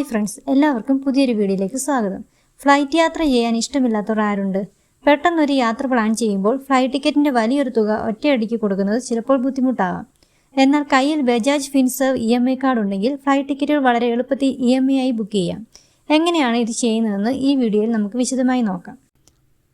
Hi friends എല്ലാവർക്കും പുതിയൊരു വീഡിയോയിലേക്ക് സ്വാഗതം. ഫ്ലൈറ്റ് യാത്ര ചെയ്യാൻ ഇഷ്ടമില്ലാത്തവർ ആരുണ്ട് പെട്ടെന്നൊരു യാത്ര പ്ലാൻ ചെയ്യുമ്പോൾ ഫ്ലൈറ്റ് ടിക്കറ്റിന്റെ വലിയൊരു തുക ഒറ്റയടിക്ക് കൊടുക്കുന്നത് ചിലപ്പോൾ ബുദ്ധിമുട്ടാകാം. എന്നാൽ കയ്യിൽ Bajaj Finserv E M I card ഉണ്ടെങ്കിൽ ഫ്ലൈറ്റ് ടിക്കറ്റുകൾ വളരെ എളുപ്പത്തിൽ ഇ എം ഐ ആയി ബുക്ക് ചെയ്യാം. എങ്ങനെയാണ് ഇത് ചെയ്യുന്നതെന്ന് ഈ വീഡിയോയിൽ നമുക്ക് വിശദമായി നോക്കാം.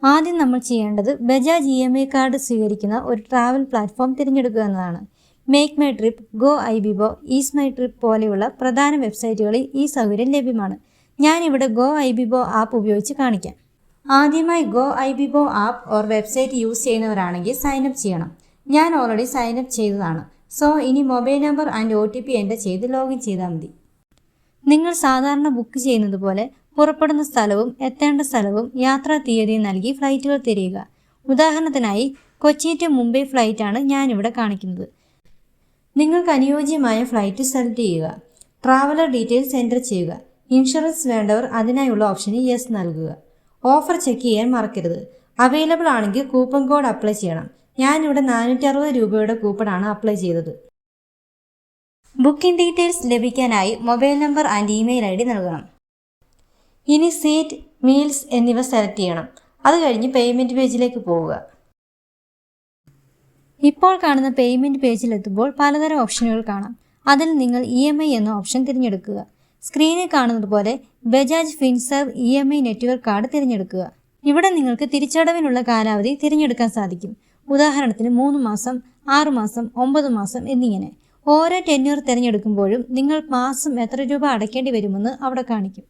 ആദ്യം നമ്മൾ ചെയ്യേണ്ടത് Bajaj E M I card സ്വീകരിക്കുന്ന ഒരു ട്രാവൽ പ്ലാറ്റ്ഫോം തിരഞ്ഞെടുക്കുക എന്നതാണ്. MakeMyTrip Goibibo EaseMyTrip പോലെയുള്ള പ്രധാന വെബ്സൈറ്റുകളിൽ ഈ സൗകര്യം ലഭ്യമാണ്. ഞാനിവിടെ ഗോ ഐ ബിബോ ആപ്പ് ഉപയോഗിച്ച് കാണിക്കാം. ആദ്യമായി Goibibo app or website use ചെയ്യുന്നവരാണെങ്കിൽ sign up ചെയ്യണം. ഞാൻ ഓൾറെഡി സൈനപ്പ് ചെയ്തതാണ്. സോ ഇനി mobile number and O T P enter ചെയ്ത് ലോഗിൻ ചെയ്താൽ മതി. നിങ്ങൾ സാധാരണ ബുക്ക് ചെയ്യുന്നത് പോലെ പുറപ്പെടുന്ന സ്ഥലവും എത്തേണ്ട സ്ഥലവും യാത്രാ തീയതിയും നൽകി ഫ്ലൈറ്റുകൾ തിരയുക. ഉദാഹരണത്തിനായി കൊച്ചി ടു മുംബൈ ഫ്ലൈറ്റാണ് ഞാനിവിടെ കാണിക്കുന്നത്. നിങ്ങൾക്ക് അനുയോജ്യമായ ഫ്ലൈറ്റ് സെലക്ട് ചെയ്യുക. ട്രാവലർ ഡീറ്റെയിൽസ് എന്റർ ചെയ്യുക. ഇൻഷുറൻസ് വേണ്ടവർ അതിനായുള്ള ഓപ്ഷന് യെസ് നൽകുക. ഓഫർ ചെക്ക് ചെയ്യാൻ മറക്കരുത്. അവൈലബിൾ ആണെങ്കിൽ കൂപ്പൺ കോഡ് അപ്ലൈ ചെയ്യണം. ഞാനിവിടെ നാനൂറ്റി അറുപത് രൂപയുടെ കൂപ്പണാണ് അപ്ലൈ ചെയ്തത്. ബുക്കിംഗ് ഡീറ്റെയിൽസ് ലഭിക്കാനായി mobile number and email I D നൽകണം. ഇനി സീറ്റ് മീൽസ് എന്നിവ സെലക്ട് ചെയ്യണം. അത് കഴിഞ്ഞ് പേയ്മെന്റ് പേജിലേക്ക് പോവുക. ഇപ്പോൾ കാണുന്ന പേയ്മെന്റ് പേജിലെത്തുമ്പോൾ പലതരം ഓപ്ഷനുകൾ കാണാം. അതിൽ നിങ്ങൾ ഇ എം ഐ എന്ന ഓപ്ഷൻ തിരഞ്ഞെടുക്കുക. സ്ക്രീനിൽ കാണുന്നത് പോലെ Bajaj Finserv E M I network card തിരഞ്ഞെടുക്കുക. ഇവിടെ നിങ്ങൾക്ക് തിരിച്ചടവിനുള്ള കാലാവധി തിരഞ്ഞെടുക്കാൻ സാധിക്കും. ഉദാഹരണത്തിന് മൂന്ന് മാസം ആറ് മാസം ഒമ്പത് മാസം എന്നിങ്ങനെ. ഓരോ ടെന്യൂർ തിരഞ്ഞെടുക്കുമ്പോഴും നിങ്ങൾ മാസം എത്ര രൂപ അടയ്ക്കേണ്ടി വരുമെന്ന് അവിടെ കാണിക്കും.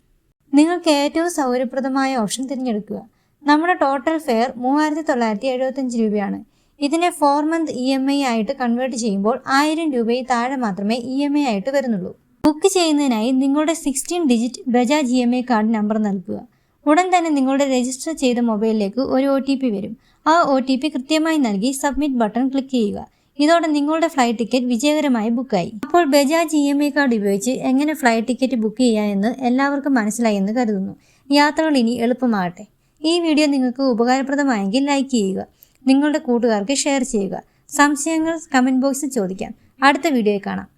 നിങ്ങൾക്ക് ഏറ്റവും സൗകര്യപ്രദമായ ഓപ്ഷൻ തിരഞ്ഞെടുക്കുക. നമ്മുടെ ടോട്ടൽ ഫെയർ മൂവായിരത്തി തൊള്ളായിരത്തി എഴുപത്തഞ്ച് രൂപയാണ്. ഇതിനെ four month E M I ആയിട്ട് കൺവേർട്ട് ചെയ്യുമ്പോൾ ആയിരം രൂപയിൽ താഴെ മാത്രമേ ഇ എം ഐ ആയിട്ട് വരുന്നുള്ളൂ. ബുക്ക് ചെയ്യുന്നതിനായി നിങ്ങളുടെ sixteen digit Bajaj E M I card number നൽകുക. ഉടൻ തന്നെ നിങ്ങളുടെ രജിസ്റ്റർ ചെയ്ത മൊബൈലിലേക്ക് ഒരു ഒ ടി പി വരും. ആ ഒ ടി പി കൃത്യമായി നൽകി സബ്മിറ്റ് ബട്ടൺ ക്ലിക്ക് ചെയ്യുക. ഇതോടെ നിങ്ങളുടെ ഫ്ലൈറ്റ് ടിക്കറ്റ് വിജയകരമായി ബുക്കായി അപ്പോൾ Bajaj E M I card ഉപയോഗിച്ച് എങ്ങനെ ഫ്ലൈറ്റ് ടിക്കറ്റ് ബുക്ക് ചെയ്യാമെന്ന് എല്ലാവർക്കും മനസ്സിലായി എന്ന് കരുതുന്നു. യാത്രകൾ ഇനി എളുപ്പമാകട്ടെ. ഈ വീഡിയോ നിങ്ങൾക്ക് ഉപകാരപ്രദമായെങ്കിൽ ലൈക്ക് ചെയ്യുക. നിങ്ങളുടെ കൂട്ടുകാർക്ക് ഷെയർ ചെയ്യുക. സംശയങ്ങൾ കമന്റ് ബോക്സിൽ ചോദിക്കാം. അടുത്ത വീഡിയോയിൽ കാണാം.